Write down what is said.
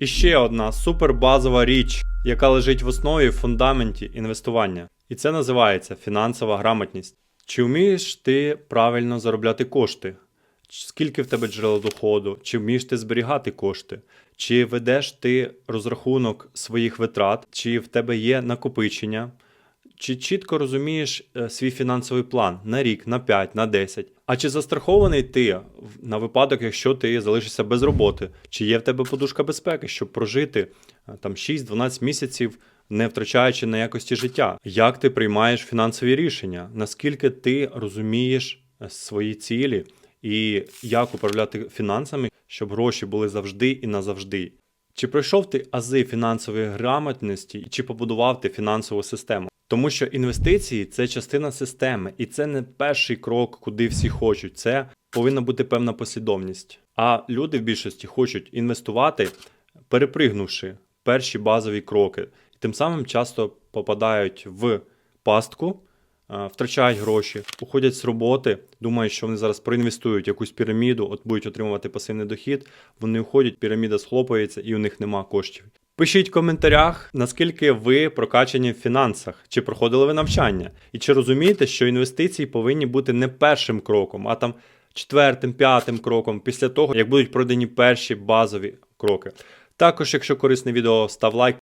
І ще одна супербазова річ, яка лежить в основі в фундаменті інвестування. І це називається фінансова грамотність. Чи вмієш ти правильно заробляти кошти? Скільки в тебе джерел доходу? Чи вмієш ти зберігати кошти? Чи ведеш ти розрахунок своїх витрат? Чи в тебе є накопичення? Чи чітко розумієш е, свій фінансовий план на рік, на 5, на 10? А чи застрахований ти на випадок, якщо ти залишишся без роботи? Чи є в тебе подушка безпеки, щоб прожити е, там 6-12 місяців, не втрачаючи на якості життя? Як ти приймаєш фінансові рішення? Наскільки ти розумієш е, свої цілі і як управляти фінансами, щоб гроші були завжди і назавжди? Чи пройшов ти ази фінансової грамотності, чи побудував ти фінансову систему? Тому що інвестиції це частина системи, і це не перший крок, куди всі хочуть. Це повинна бути певна послідовність. А люди в більшості хочуть інвестувати, перепригнувши перші базові кроки, і тим самим часто попадають в пастку, втрачають гроші, уходять з роботи, думають, що вони зараз проінвестують якусь піраміду, от будуть отримувати пасивний дохід. Вони уходять, піраміда схлопується і у них нема коштів. Пишіть в коментарях, наскільки ви прокачані в фінансах, чи проходили ви навчання, і чи розумієте, що інвестиції повинні бути не першим кроком, а там четвертим, п'ятим кроком, після того, як будуть продані перші базові кроки. Також, якщо корисне відео, став лайк,